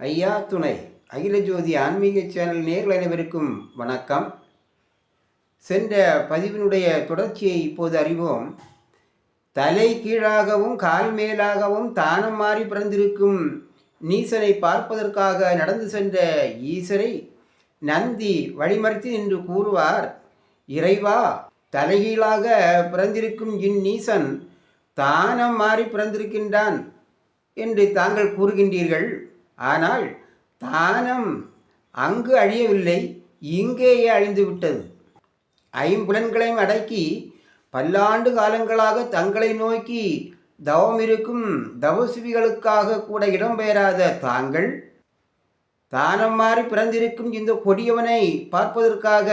ஐயா துணை. அகில ஜோதி ஆன்மீக சேனல் நேர்கள் அனைவருக்கும் வணக்கம். சென்ற பதிவினுடைய தொடர்ச்சியை இப்போது அறிவோம். தலை கீழாகவும் கால் மேலாகவும் தானம் மாறி பிறந்திருக்கும் நீசனை பார்ப்பதற்காக நடந்து சென்ற ஈசரை நந்தி வழிமறித்து என்று கூறுவார் இறைவா தலைகீழாக பிறந்திருக்கும் இந்நீசன் தானம் மாறி பிறந்திருக்கின்றான் என்று தாங்கள் கூறுகின்றீர்கள். ஆனால் தானம் அங்கு அழியவில்லை இங்கேயே அழிந்து விட்டது. ஐம்புலன்களையும் அடக்கி பல்லாண்டு காலங்களாக தங்களை நோக்கி தவம் இருக்கும் தவசிவிகளுக்காக கூட இடம்பெயராத தாங்கள் தானம் மாறி பிறந்திருக்கும் இந்த கொடியவனை பார்ப்பதற்காக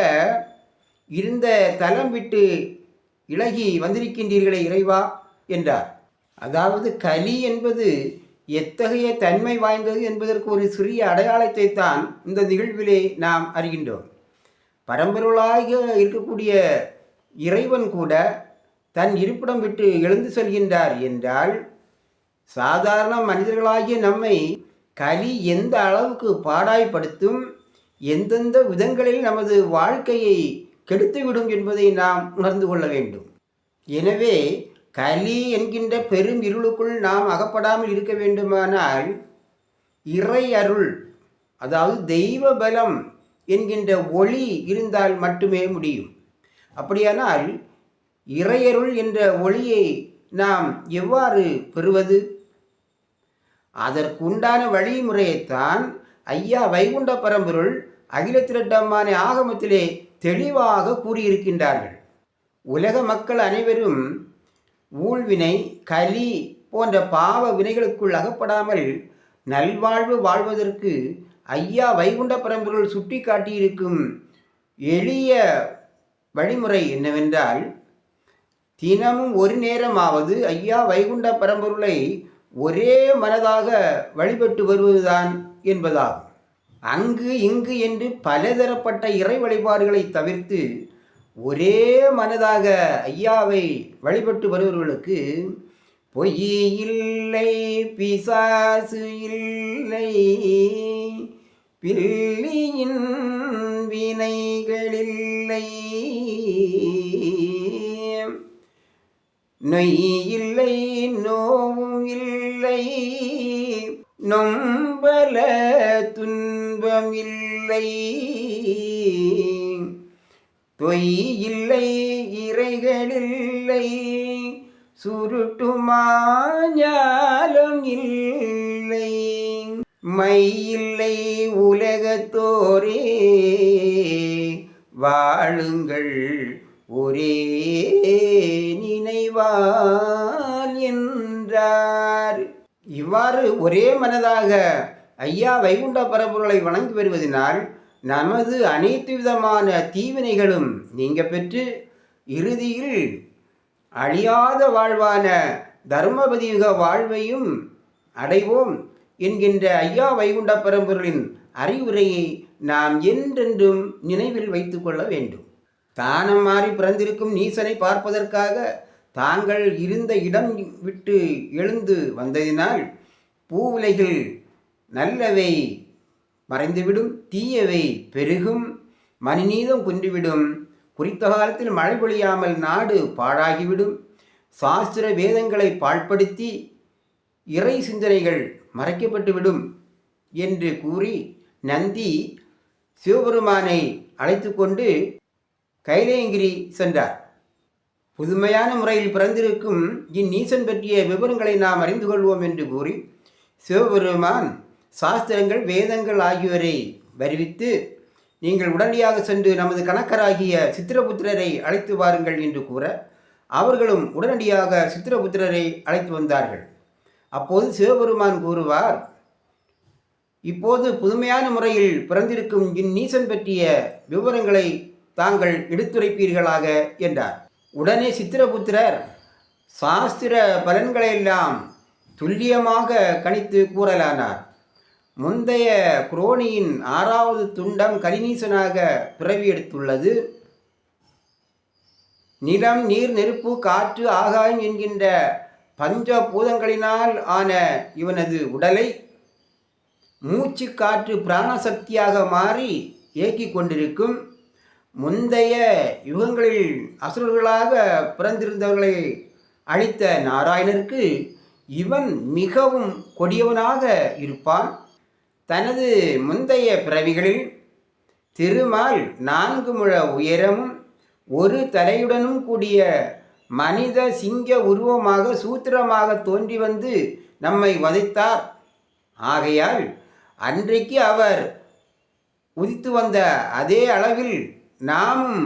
இருந்த தலம் விட்டு இலகி வந்திருக்கின்றீர்களே இறைவா என்றார். அதாவது கலி என்பது எத்தகைய தன்மை வாய்ந்தது என்பதற்கு ஒரு சிறிய அடையாளத்தை தான் இந்த நிகழ்விலே நாம் அறிகின்றோம். பரம்பொருளாக இருக்கக்கூடிய இறைவன் கூட தன் இருப்பிடம் விட்டு எழுந்து செல்கின்றார் என்றால் சாதாரண மனிதர்களாகிய நம்மை கலி எந்த அளவுக்கு பாடாய்ப்படுத்தும் எந்தெந்த விதங்களில் நமது வாழ்க்கையை கெடுத்துவிடும் என்பதை நாம் உணர்ந்து கொள்ள வேண்டும். எனவே கலி என்கின்ற பெரும் இருளுக்குள் நாம் அகப்படாமல் இருக்க வேண்டுமானால் இறை அருள் அதாவது தெய்வ பலம் என்கின்ற ஒளி இருந்தால் மட்டுமே முடியும். அப்படியானால் இறையருள் என்ற ஒளியை நாம் எவ்வாறு பெறுவது? அதற்குண்டான வழிமுறையைத்தான் ஐயா வைகுண்ட பரம்பொருள் அகிலத்திரட்டம்மான ஆகமத்திலே தெளிவாக கூறியிருக்கின்றார்கள். உலக மக்கள் அனைவரும் ஊழ்வினை கலி போன்ற பாவ வினைகளுக்குள் அகப்படாமல் நல்வாழ்வு வாழ்வதற்கு ஐயா வைகுண்ட பரம்பொருள் சுட்டி காட்டியிருக்கும் எளிய வழிமுறை என்னவென்றால் தினமும் ஒரு நேரமாவது ஐயா வைகுண்ட பரம்பொருளை ஒரே மனதாக வழிபட்டு வருவதுதான் என்பதாகும். அங்கு இங்கு என்று பலதரப்பட்ட இறை வழிபாடுகளை தவிர்த்து ஒரே மனதாக ஐயாவை வழிபட்டு வருபவர்களுக்கு பொய் இல்லை பிசாசு இல்லை. பில்லியின் வினைகளில்லை. நொய் இல்லை நோவும் இல்லை. நொம்பல துன்பம் இல்லை. தொய் இல்லை இறைகளில்லை. சுருட்டுமாஞ்சாலும் இல்லை. மை இல்லை உலகத்தோரே. வாழுங்கள் ஒரே நினைவால் என்றார். இவ்வாறு ஒரே மனதாக ஐயா வைகுண்ட பரம்பொருளை வணங்கி வருவதனால் நமது அனைத்து விதமான தீவினைகளும் நீங்க பெற்று இறுதியில் அழியாத வாழ்வான தர்மபதியுக வாழ்வையும் அடைவோம் என்கின்ற ஐயா வைகுண்ட பரம்பொருளின் அறிவுரையை நாம் என்றென்றும் நினைவில் வைத்துக்கொள்ள வேண்டும். தானம் மாறி பிறந்திருக்கும் நீசனை பார்ப்பதற்காக தாங்கள் இருந்த இடம் விட்டு எழுந்து வந்ததினால் பூவுலைகள் நல்லவை மறைந்துவிடும் தீயவை பெருகும் மணிநீதம் குன்றிவிடும் குறித்த காலத்தில் மழை பொழியாமல் நாடு பாழாகிவிடும். சாஸ்திர வேதங்களை பாழ்படுத்தி இறை சிந்தனைகள் மறைக்கப்பட்டுவிடும் என்று கூறி நந்தி சிவபெருமானை அழைத்து கொண்டு கைலேயங்கிரி சென்றார். புதுமையான முறையில் பிறந்திருக்கும் இந்நீசன் பற்றிய விவரங்களை நாம் அறிந்து கொள்வோம் என்று கூறி சிவபெருமான் சாஸ்திரங்கள் வேதங்கள் ஆகியோரை வருவித்து நீங்கள் உடனடியாக சென்று நமது கணக்கராகிய சித்திரபுத்திரரை அழைத்து வாருங்கள் என்று கூற அவர்களும் உடனடியாக சித்திரபுத்திரரை அழைத்து வந்தார்கள். அப்போது சிவபெருமான் கூறுவார் இப்போது புதுமையான முறையில் பிறந்திருக்கும் இந்நீசன் பற்றிய விவரங்களை தாங்கள் எடுத்துரைப்பீர்களாக என்றார். உடனே சித்திரபுத்திரர் சாஸ்திர பலன்களையெல்லாம் துல்லியமாக கணித்து கூறலானார். முந்தைய குரோனியின் ஆறாவது துண்டம் கரிநீசனாக பிறவி எடுத்துள்ளது நிலம் நீர் நெருப்பு காற்று ஆகாயம் என்கின்ற பஞ்ச பூதங்களினால் ஆன இவனது உடலை மூச்சு காற்று பிராணசக்தியாக மாறி இயக்கிக் கொண்டிருக்கும். முந்தைய யுகங்களில் அசுரர்களாக பிறந்திருந்தவர்களை அழித்த நாராயணருக்கு இவன் மிகவும் கொடியவனாக இருப்பான். தனது முந்தைய பிறவிகளில் திருமால் நான்கு முழ உயரமும் ஒரு தலையுடனும் கூடிய மனித சிங்க உருவமாக சூத்திரமாக தோன்றி வந்து நம்மை வதைத்தார். ஆகையால் அன்றைக்கு அவர் உதித்து வந்த அதே அளவில் நாமும்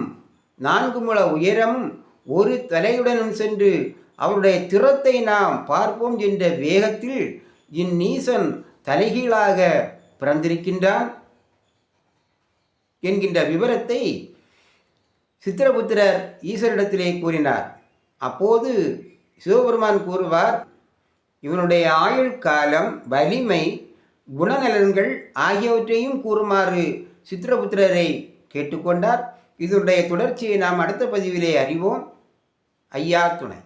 நான்கு முழ உயரமும் ஒரு தலையுடனும் சென்று அவருடைய திறத்தை நாம் பார்ப்போம் என்ற வேகத்தில் இந்நீசன் தலைகீழாக பிறந்திருக்கின்றான் என்கின்ற விவரத்தை சித்திரபுத்திரர் ஈஸ்வரிடத்திலே கூறினார். அப்போது சிவபெருமான் கூறுவார் இவனுடைய ஆயுள் காலம் வலிமை குணநலன்கள் ஆகியவற்றையும் கூறுமாறு சித்திரபுத்திரரை கேட்டுக்கொண்டார். இதனுடைய தொடர்ச்சியை நாம் அடுத்த பதிவிலே அறிவோம். ஐயா துணை.